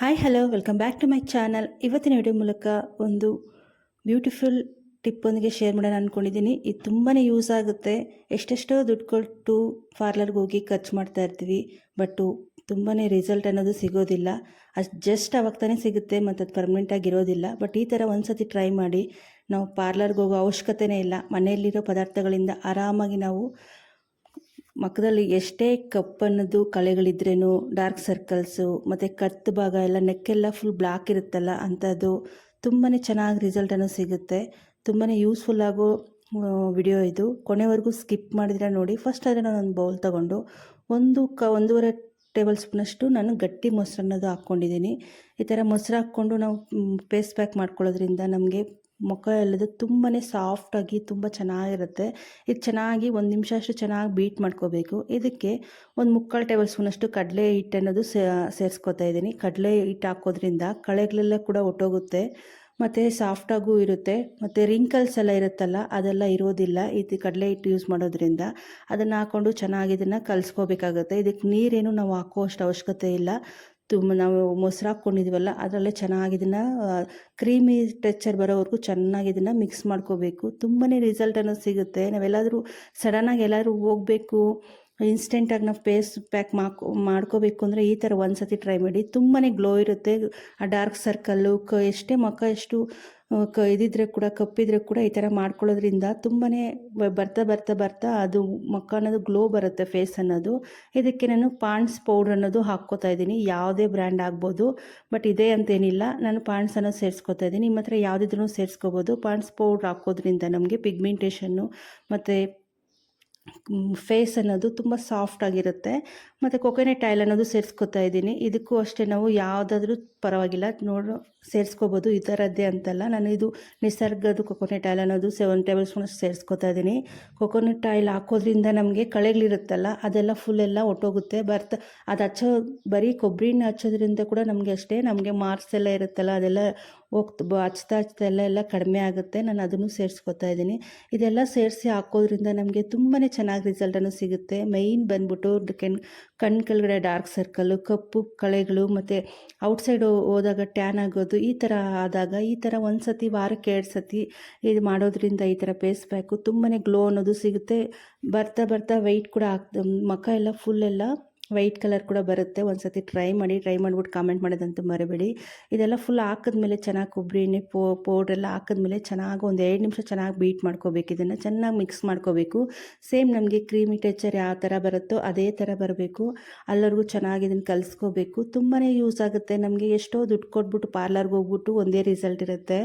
Hi hello welcome back to my channel ಇವತ್ತಿನ video ಮೂಲಕ ಒಂದು ಬ್ಯೂಟಿಫುಲ್ ಟಿಪ್ಪೊಂದಿಗೆ ಶೇರ್ ಮಾಡೋಣ ಅಂದ್ಕೊಂಡಿದ್ದೀನಿ ಇದು ತುಂಬಾ ಯೂಸ್ ಆಗುತ್ತೆ. ಎಷ್ಟೆಷ್ಟೋ ದುಡ್ಡು ಕೊಟ್ಟು ಪಾರ್ಲರ್ಗೆ ಹೋಗಿ ಖರ್ಚು ಮಾಡ್ತಾ ಇರ್ತೀವಿ ಬಟ್ಟು ತುಂಬಾ ರಿಸಲ್ಟ್ ಅನ್ನೋದು ಸಿಗೋದಿಲ್ಲ. ಅದು ಜಸ್ಟ್ ಅವಾಗ ತಾನೇ ಸಿಗುತ್ತೆ ಮತ್ತು ಅದು ಪರ್ಮನೆಂಟಾಗಿ ಇರೋದಿಲ್ಲ. ಬಟ್ ಈ ಥರ ಒಂದು ಸತಿ ಟ್ರೈ ಮಾಡಿ, ನಾವು ಪಾರ್ಲರ್ಗೆ ಹೋಗೋ ಅವಶ್ಯಕತೆನೇ ಇಲ್ಲ. ಮನೆಯಲ್ಲಿರೋ ಪದಾರ್ಥಗಳಿಂದ ಆರಾಮಾಗಿ ನಾವು ಮುಖದಲ್ಲಿ ಎಷ್ಟೇ ಕಪ್ಪನ್ನದು ಕಳೆಗಳಿದ್ರೇನು ಡಾರ್ಕ್ ಸರ್ಕಲ್ಸು ಮತ್ತು ಕತ್ತು ಭಾಗ ಎಲ್ಲ ನೆಕ್ಕೆಲ್ಲ ಫುಲ್ ಬ್ಲ್ಯಾಕ್ ಇರುತ್ತಲ್ಲ ಅಂಥದ್ದು ತುಂಬಾ ಚೆನ್ನಾಗಿ ರಿಸಲ್ಟನ್ನು ಸಿಗುತ್ತೆ. ತುಂಬಾ ಯೂಸ್ಫುಲ್ ಆಗೋ ವಿಡಿಯೋ ಇದು. ಕೊನೆವರೆಗೂ ಸ್ಕಿಪ್ ಮಾಡಿದ್ರೆ ನೋಡಿ ಫಸ್ಟ್ ಆದರೆ ನಾನು ಒಂದು ಬೌಲ್ ತೊಗೊಂಡು ಒಂದು ಕ, ಒಂದೂವರೆ ಟೇಬಲ್ ಸ್ಪೂನಷ್ಟು ನಾನು ಗಟ್ಟಿ ಮೊಸರನ್ನದು ಹಾಕ್ಕೊಂಡಿದ್ದೀನಿ. ಈ ಥರ ಮೊಸರು ಹಾಕ್ಕೊಂಡು ನಾವು ಪೇಸ್ಟ್ ಪ್ಯಾಕ್ ಮಾಡ್ಕೊಳ್ಳೋದ್ರಿಂದ ನಮಗೆ ಮುಖ ಎಲ್ಲದು ತುಂಬಾ ಸಾಫ್ಟಾಗಿ ತುಂಬ ಚೆನ್ನಾಗಿರುತ್ತೆ. ಇದು ಚೆನ್ನಾಗಿ ಒಂದು ನಿಮಿಷ ಅಷ್ಟು ಚೆನ್ನಾಗಿ ಬೀಟ್ ಮಾಡ್ಕೋಬೇಕು. ಇದಕ್ಕೆ ಒಂದು ಮುಕ್ಕಾಲು ಟೇಬಲ್ ಸ್ಪೂನಷ್ಟು ಕಡಲೆ ಹಿಟ್ಟು ಅನ್ನೋದು ಸೇರಿಸ್ಕೊತಾ ಇದ್ದೀನಿ. ಕಡಲೆ ಹಿಟ್ಟು ಹಾಕೋದ್ರಿಂದ ಕಳೆಗಳೆಲ್ಲ ಕೂಡ ಒಟ್ಟೋಗುತ್ತೆ. ಮತ್ತು ಸಾಫ್ಟಾಗೂ ಇರುತ್ತೆ. ಮತ್ತು ರಿಂಕಲ್ಸ್ ಎಲ್ಲ ಇರುತ್ತಲ್ಲ, ಅದೆಲ್ಲ ಇರೋದಿಲ್ಲ. ಇದು ಕಡಲೆ ಹಿಟ್ಟು ಯೂಸ್ ಮಾಡೋದ್ರಿಂದ ಅದನ್ನು ಹಾಕ್ಕೊಂಡು ಚೆನ್ನಾಗಿ ಇದನ್ನು ಕಲಿಸ್ಕೋಬೇಕಾಗುತ್ತೆ. ಇದಕ್ಕೆ ನೀರೇನು ನಾವು ಹಾಕೋ ಅಷ್ಟು ಅವಶ್ಯಕತೆ ಇಲ್ಲ. ತುಂಬ ನಾವು ಮೊಸರು ಹಾಕ್ಕೊಂಡಿದ್ದೀವಲ್ಲ ಅದರಲ್ಲೇ ಚೆನ್ನಾಗಿ ಇದನ್ನು ಕ್ರೀಮಿ ಟೆಕ್ಚರ್ ಬರೋವರೆಗೂ ಚೆನ್ನಾಗಿ ಇದನ್ನು ಮಿಕ್ಸ್ ಮಾಡ್ಕೋಬೇಕು. ತುಂಬಾ ರಿಸಲ್ಟ್ ಅನ್ನೋದು ಸಿಗುತ್ತೆ. ನಾವೆಲ್ಲಾದರೂ ಸಡನ್ನಾಗಿ ಎಲ್ಲಾದರೂ ಹೋಗಬೇಕು ಇನ್ಸ್ಟೆಂಟಾಗಿ ನಾವು ಫೇಸ್ ಪ್ಯಾಕ್ ಮಾಡ್ಕೊ ಮಾಡ್ಕೋಬೇಕು ಅಂದರೆ ಈ ಥರ ಒಂದು ಸತಿ ಟ್ರೈ ಮಾಡಿ ತುಂಬಾ ಗ್ಲೋ ಇರುತ್ತೆ. ಆ ಡಾರ್ಕ್ ಸರ್ಕಲ್ಲು ಕ, ಎಷ್ಟೇ ಮಕ್ಕ ಎಷ್ಟು ಕ, ಇದಿದ್ರೆ ಕೂಡ, ಕಪ್ಪಿದ್ರೆ ಕೂಡ ಈ ಥರ ಮಾಡ್ಕೊಳ್ಳೋದ್ರಿಂದ ತುಂಬಾ ಬರ್ತಾ ಬರ್ತಾ ಬರ್ತಾ ಅದು ಮುಖ ಅನ್ನೋದು ಗ್ಲೋ ಬರುತ್ತೆ ಫೇಸ್ ಅನ್ನೋದು. ಇದಕ್ಕೆ ನಾನು ಪಾಂಡ್ಸ್ ಪೌಡ್ರ್ ಅನ್ನೋದು ಹಾಕ್ಕೋತಾ ಇದ್ದೀನಿ. ಯಾವುದೇ ಬ್ರ್ಯಾಂಡ್ ಆಗ್ಬೋದು ಬಟ್ ಇದೇ ಅಂತೇನಿಲ್ಲ. ನಾನು ಪಾಂಡ್ಸ್ ಅನ್ನೋದು ಸೇರಿಸ್ಕೊತಾ ಇದ್ದೀನಿ. ನಿಮ್ಮ ಹತ್ರ ಯಾವುದಿದ್ರೂ ಸೇರಿಸ್ಕೋಬೋದು. ಪಾಂಡ್ಸ್ ಪೌಡ್ರ್ ಹಾಕೋದ್ರಿಂದ ನಮಗೆ ಪಿಗ್ಮೆಂಟೇಷನ್ನು ಮತ್ತು ಫೇಸ್ ಅನ್ನೋದು ತುಂಬ ಸಾಫ್ಟ್ ಆಗಿರುತ್ತೆ. ಮತ್ತು ಕೊಕೊನೆಟ್ ಆಯಿಲ್ ಅನ್ನೋದು ಸೇರಿಸ್ಕೊತಾ ಇದ್ದೀನಿ. ಇದಕ್ಕೂ ಅಷ್ಟೇ ನಾವು ಯಾವುದಾದ್ರೂ ಪರವಾಗಿಲ್ಲ. ನೋಡು ಸೇರಿಸ್ಕೋಬೋದು. ಈ ಥರದ್ದೇ ಅಂತಲ್ಲ. ನಾನು ಇದು ನಿಸರ್ಗದ ಕೊಕೊನೆಟ್ ಆಯಿಲ್ ಅನ್ನೋದು ಸೆವೆನ್ ಟೇಬಲ್ ಸ್ಪೂನ್ ಸೇರಿಸ್ಕೊತಾ ಇದ್ದೀನಿ. ಕೊಕೊನೆಟ್ ಆಯಿಲ್ ಹಾಕೋದ್ರಿಂದ ನಮಗೆ ಕಳೆಗಳಿರುತ್ತಲ್ಲ, ಅದೆಲ್ಲ ಫುಲ್ ಎಲ್ಲ ಒಟ್ಟೋಗುತ್ತೆ. ಬರ್ತ, ಅದು ಹಚ್ಚೋ, ಬರೀ ಕೊಬ್ಬರಿನ ಹಚ್ಚೋದ್ರಿಂದ ಕೂಡ ನಮಗೆ ಅಷ್ಟೇ. ನಮಗೆ ಮಾರ್ಕ್ಸ್ ಎಲ್ಲ ಇರುತ್ತಲ್ಲ, ಅದೆಲ್ಲ ಹೋಗ್ತು ಹಚ್ತಾ ಹಚ್ತಾ ಎಲ್ಲ ಎಲ್ಲ ಕಡಿಮೆ ಆಗುತ್ತೆ, ನಾನು ಅದನ್ನು ಸೇರಿಸ್ಕೊತಾ ಇದ್ದೀನಿ. ಇದೆಲ್ಲ ಸೇರಿಸಿ ಹಾಕೋದ್ರಿಂದ ನಮಗೆ ತುಂಬಾ ಚೆನ್ನಾಗಿ ರಿಸಲ್ಟನ್ನು ಸಿಗುತ್ತೆ. ಮೈನ್ ಬಂದ್ಬಿಟ್ಟು ಕೆನ್ ಕಣ್ಣು ಕೆಳಗಡೆ ಡಾರ್ಕ್ ಸರ್ಕಲ್ಲು ಕಪ್ಪು ಕಳೆಗಳು, ಮತ್ತು ಔಟ್ಸೈಡ್ ಹೋದಾಗ ಟ್ಯಾನ್ ಆಗೋದು, ಈ ಥರ ಆದಾಗ, ಈ ಥರ ಒಂದು ಸತಿ ವಾರಕ್ಕೆ ಎರಡು ಸತಿ ಇದು ಮಾಡೋದ್ರಿಂದ ಈ ಥರ ಫೇಸ್ ಪ್ಯಾಕು ತುಂಬಾ ಗ್ಲೋ ಅನ್ನೋದು ಸಿಗುತ್ತೆ. ಬರ್ತಾ ಬರ್ತಾ ವೆಯ್ಟ್ ಕೂಡ ಆಗ್ತ, ಮುಖ ಎಲ್ಲ ಫುಲ್ ಎಲ್ಲ ವೈಟ್ ಕಲರ್ ಕೂಡ ಬರುತ್ತೆ. ಒಂದು ಸತಿ ಟ್ರೈ ಮಾಡಿ, ಟ್ರೈ ಮಾಡಿಬಿಟ್ಟು ಕಾಮೆಂಟ್ ಮಾಡೋದಂತೂ ಮರಬೇಡಿ. ಇದೆಲ್ಲ ಫುಲ್ ಹಾಕಿದ್ಮೇಲೆ ಚೆನ್ನಾಗಿ ಕೊಬ್ಬರಿ ಎಣ್ಣೆ ಪೌಡ್ರೆಲ್ಲ ಹಾಕಿದ್ಮೇಲೆ ಚೆನ್ನಾಗಿ ಒಂದು ಎರಡು ನಿಮಿಷ ಚೆನ್ನಾಗಿ ಬೀಟ್ ಮಾಡ್ಕೋಬೇಕು. ಇದನ್ನು ಚೆನ್ನಾಗಿ ಮಿಕ್ಸ್ ಮಾಡ್ಕೋಬೇಕು. ಸೇಮ್ ನಮಗೆ ಕ್ರೀಮಿ ಟೆಚರ್ ಯಾವ ಥರ ಬರುತ್ತೋ ಅದೇ ಥರ ಬರಬೇಕು. ಅಲ್ಲರಿಗೂ ಚೆನ್ನಾಗಿ ಇದನ್ನು ಕಲಿಸ್ಕೋಬೇಕು. ತುಂಬಾ ಯೂಸ್ ಆಗುತ್ತೆ. ನಮಗೆ ಎಷ್ಟೋ ದುಡ್ಡು ಕೊಟ್ಬಿಟ್ಟು ಪಾರ್ಲರ್ಗೆ ಹೋಗ್ಬಿಟ್ಟು ಒಂದೇ ರಿಸಲ್ಟ್ ಇರುತ್ತೆ.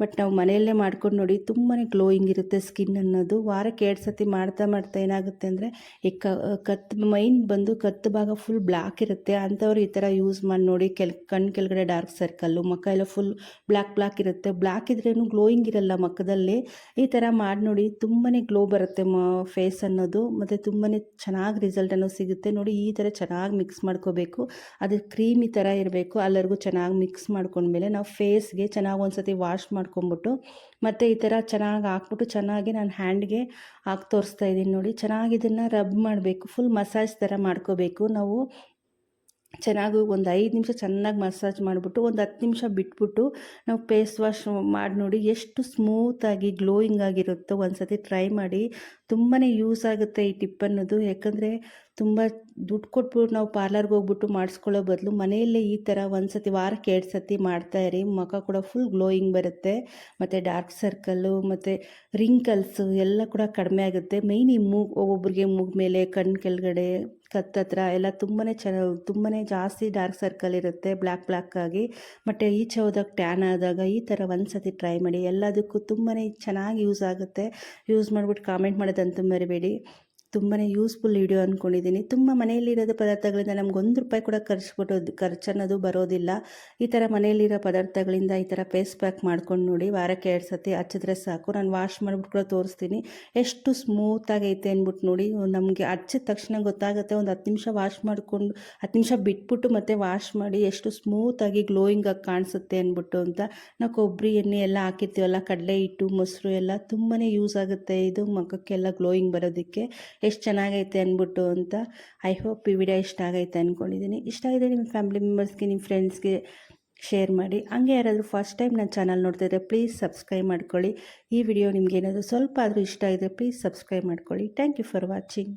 ಬಟ್ ನಾವು ಮನೆಯಲ್ಲೇ ಮಾಡ್ಕೊಂಡು ನೋಡಿ ತುಂಬಾ ಗ್ಲೋಯಿಂಗ್ ಇರುತ್ತೆ ಸ್ಕಿನ್ ಅನ್ನೋದು. ವಾರಕ್ಕೆ ಎರಡು ಸತಿ ಮಾಡ್ತಾ ಮಾಡ್ತಾ ಏನಾಗುತ್ತೆ ಅಂದರೆ ಈ ಕತ್ ಮೈನ್ ಬಂದು ಕತ್ತು ಭಾಗ ಫುಲ್ ಬ್ಲ್ಯಾಕ್ ಇರುತ್ತೆ. ಅಂಥವ್ರು ಈ ಥರ ಯೂಸ್ ಮಾಡಿ ನೋಡಿ ಕೆಲ್ ಕಣ್ಣು ಕೆಳಗಡೆ ಡಾರ್ಕ್ ಸರ್ಕಲ್ಲು ಮುಖ ಎಲ್ಲ ಫುಲ್ ಬ್ಲ್ಯಾಕ್ ಬ್ಲ್ಯಾಕ್ ಇರುತ್ತೆ. ಬ್ಲ್ಯಾಕ್ ಇದ್ರೇನು ಗ್ಲೋಯಿಂಗ್ ಇರಲ್ಲ ಮುಖದಲ್ಲಿ ಈ ಥರ ಮಾಡಿ ನೋಡಿ ತುಂಬಾ ಗ್ಲೋ ಬರುತ್ತೆ ಮ ಫೇಸ್ ಅನ್ನೋದು. ಮತ್ತು ತುಂಬಾ ಚೆನ್ನಾಗಿ ರಿಸಲ್ಟ್ ಅನ್ನೋದು ಸಿಗುತ್ತೆ. ನೋಡಿ ಈ ಥರ ಚೆನ್ನಾಗಿ ಮಿಕ್ಸ್ ಮಾಡ್ಕೋಬೇಕು. ಅದು ಕ್ರೀಮಿ ಥರ ಇರಬೇಕು. ಅಲ್ಲರಿಗೂ ಚೆನ್ನಾಗಿ ಮಿಕ್ಸ್ ಮಾಡ್ಕೊಂಡ್ಮೇಲೆ ನಾವು ಫೇಸ್ಗೆ ಚೆನ್ನಾಗಿ ಒಂದು ಸತಿ ವಾಶ್ ಮಾಡ್ಕೊಂಬಿಟ್ಟು ಮತ್ತು ಈ ಥರ ಚೆನ್ನಾಗಿ ಹಾಕ್ಬಿಟ್ಟು ಚೆನ್ನಾಗಿ ನಾನು ಹ್ಯಾಂಡ್ಗೆ ಹಾಕಿ ತೋರಿಸ್ತಾ ಇದ್ದೀನಿ ನೋಡಿ. ಚೆನ್ನಾಗಿ ಇದನ್ನು ರಬ್ ಮಾಡಬೇಕು ಫುಲ್ ಮಸಾಜ್ ಥರ ಮಾಡ್ಕೋಬೇಕು. ನಾವು ಚೆನ್ನಾಗಿ ಒಂದು ಐದು ನಿಮಿಷ ಚೆನ್ನಾಗಿ ಮಸಾಜ್ ಮಾಡಿಬಿಟ್ಟು ಒಂದು ಹತ್ತು ನಿಮಿಷ ಬಿಟ್ಬಿಟ್ಟು ನಾವು ಫೇಸ್ ವಾಶ್ ಮಾಡಿ ನೋಡಿ ಎಷ್ಟು ಸ್ಮೂತಾಗಿ ಗ್ಲೋಯಿಂಗ್ ಆಗಿರುತ್ತೋ ಒಂದು ಸತಿ ಟ್ರೈ ಮಾಡಿ. ತುಂಬಾ ಯೂಸ್ ಆಗುತ್ತೆ ಈ ಟಿಪ್ ಅನ್ನೋದು. ಯಾಕಂದರೆ ತುಂಬ ದುಡ್ಡು ಕೊಟ್ಬಿಟ್ಟು ನಾವು ಪಾರ್ಲರ್ಗೆ ಹೋಗ್ಬಿಟ್ಟು ಮಾಡಿಸ್ಕೊಳ್ಳೋ ಬದಲು ಮನೆಯಲ್ಲೇ ಈ ಥರ ಒಂದು ಸತಿ ವಾರಕ್ಕೆ ಎರಡು ಸತಿ ಮಾಡ್ತಾಯಿರಿ ಮುಖ ಕೂಡ ಫುಲ್ ಗ್ಲೋಯಿಂಗ್ ಬರುತ್ತೆ. ಮತ್ತು ಡಾರ್ಕ್ ಸರ್ಕಲ್ಲು ಮತ್ತು ರಿಂಕಲ್ಸು ಎಲ್ಲ ಕೂಡ ಕಡಿಮೆ ಆಗುತ್ತೆ. ಮೈನ್ ಈ ಮೂಗು ಒಬ್ಬೊಬ್ರಿಗೆ ಮೂಗು ಮೇಲೆ ಕಣ್ಣು ಕೆಳಗಡೆ ಕತ್ತತ್ರ ಎಲ್ಲ ತುಂಬಾ ಚೆನ್ನ ತುಂಬಾ ಜಾಸ್ತಿ ಡಾರ್ಕ್ ಸರ್ಕಲ್ ಇರುತ್ತೆ ಬ್ಲ್ಯಾಕ್ ಬ್ಲ್ಯಾಕ್ ಆಗಿ. ಮತ್ತು ಈಚೆ ಹೋದಾಗ ಟ್ಯಾನ್ ಆದಾಗ ಈ ಥರ ಒಂದು ಸತಿ ಟ್ರೈ ಮಾಡಿ. ಎಲ್ಲದಕ್ಕೂ ತುಂಬಾ ಚೆನ್ನಾಗಿ ಯೂಸ್ ಆಗುತ್ತೆ. ಯೂಸ್ ಮಾಡಿಬಿಟ್ಟು ಕಾಮೆಂಟ್ ಮಾಡೋದಂತೂ ಮರಿಬೇಡಿ. ತುಂಬಾ ಯೂಸ್ಫುಲ್ ವಿಡಿಯೋ ಅಂದ್ಕೊಂಡಿದ್ದೀನಿ ತುಂಬ ಮನೆಯಲ್ಲಿರೋದು ಪದಾರ್ಥಗಳಿಂದ ನಮ್ಗೆ ಒಂದು ರೂಪಾಯಿ ಕೂಡ ಖರ್ಚು ಖರ್ಚು ಅನ್ನೋದು ಬರೋದಿಲ್ಲ. ಈ ಥರ ಮನೆಯಲ್ಲಿರೋ ಪದಾರ್ಥಗಳಿಂದ ಈ ಥರ ಫೇಸ್ ಪ್ಯಾಕ್ ಮಾಡ್ಕೊಂಡು ನೋಡಿ ವಾರಕ್ಕೆ ಎರಡು ಸತಿ ಹಚ್ಚಿದ್ರೆ ಸಾಕು. ನಾನು ವಾಶ್ ಮಾಡಿಬಿಟ್ಟು ಕೂಡ ತೋರಿಸ್ತೀನಿ. ಎಷ್ಟು ಸ್ಮೂತಾಗೈತೆ ಅಂದ್ಬಿಟ್ಟು ನೋಡಿ, ನಮಗೆ ಹಚ್ಚಿದ ತಕ್ಷಣ ಗೊತ್ತಾಗುತ್ತೆ. ಒಂದು ಹತ್ತು ನಿಮಿಷ ವಾಶ್ ಮಾಡಿಕೊಂಡು, ಹತ್ತು ನಿಮಿಷ ಬಿಟ್ಬಿಟ್ಟು ಮತ್ತೆ ವಾಶ್ ಮಾಡಿ ಎಷ್ಟು ಸ್ಮೂತಾಗಿ ಗ್ಲೋಯಿಂಗಾಗಿ ಕಾಣಿಸುತ್ತೆ ಅಂದ್ಬಿಟ್ಟು ಅಂತ ನಾವು ಕೊಬ್ಬರಿ ಎಣ್ಣೆ ಎಲ್ಲ ಹಾಕಿರ್ತೀವಲ್ಲ, ಕಡಲೆ ಹಿಟ್ಟು, ಮೊಸರು ಎಲ್ಲ ತುಂಬಾ ಯೂಸ್ ಆಗುತ್ತೆ. ಇದು ಮುಖಕ್ಕೆಲ್ಲ ಗ್ಲೋಯಿಂಗ್ ಬರೋದಕ್ಕೆ. ಎಷ್ಟು ಚೆನ್ನಾಗೈತೆ ಅಂದ್ಬಿಟ್ಟು ಅಂತ ಐ ಹೋಪ್ ಈ ವಿಡಿಯೋ ಇಷ್ಟ ಆಗೈತೆ ಅಂದ್ಕೊಂಡಿದ್ದೀನಿ ಇಷ್ಟ ಆಗಿದೆ ನಿಮ್ಮ ಫ್ಯಾಮಿಲಿ ಮೆಂಬರ್ಸ್ಗೆ ನಿಮ್ಮ ಫ್ರೆಂಡ್ಸ್ಗೆ ಶೇರ್ ಮಾಡಿ. ಹಂಗೆ ಯಾರಾದರೂ ಫಸ್ಟ್ ಟೈಮ್ ನನ್ನ ಚಾನಲ್ ನೋಡ್ತಿದ್ರೆ ಪ್ಲೀಸ್ ಸಬ್ಸ್ಕ್ರೈಬ್ ಮಾಡ್ಕೊಳ್ಳಿ. ಈ ವಿಡಿಯೋ ನಿಮ್ಗೆ ಏನಾದರೂ ಸ್ವಲ್ಪ ಆದರೂ ಇಷ್ಟ ಇದ್ದರೆ ಪ್ಲೀಸ್ ಸಬ್ಸ್ಕ್ರೈಬ್ ಮಾಡ್ಕೊಳ್ಳಿ. Thank you for watching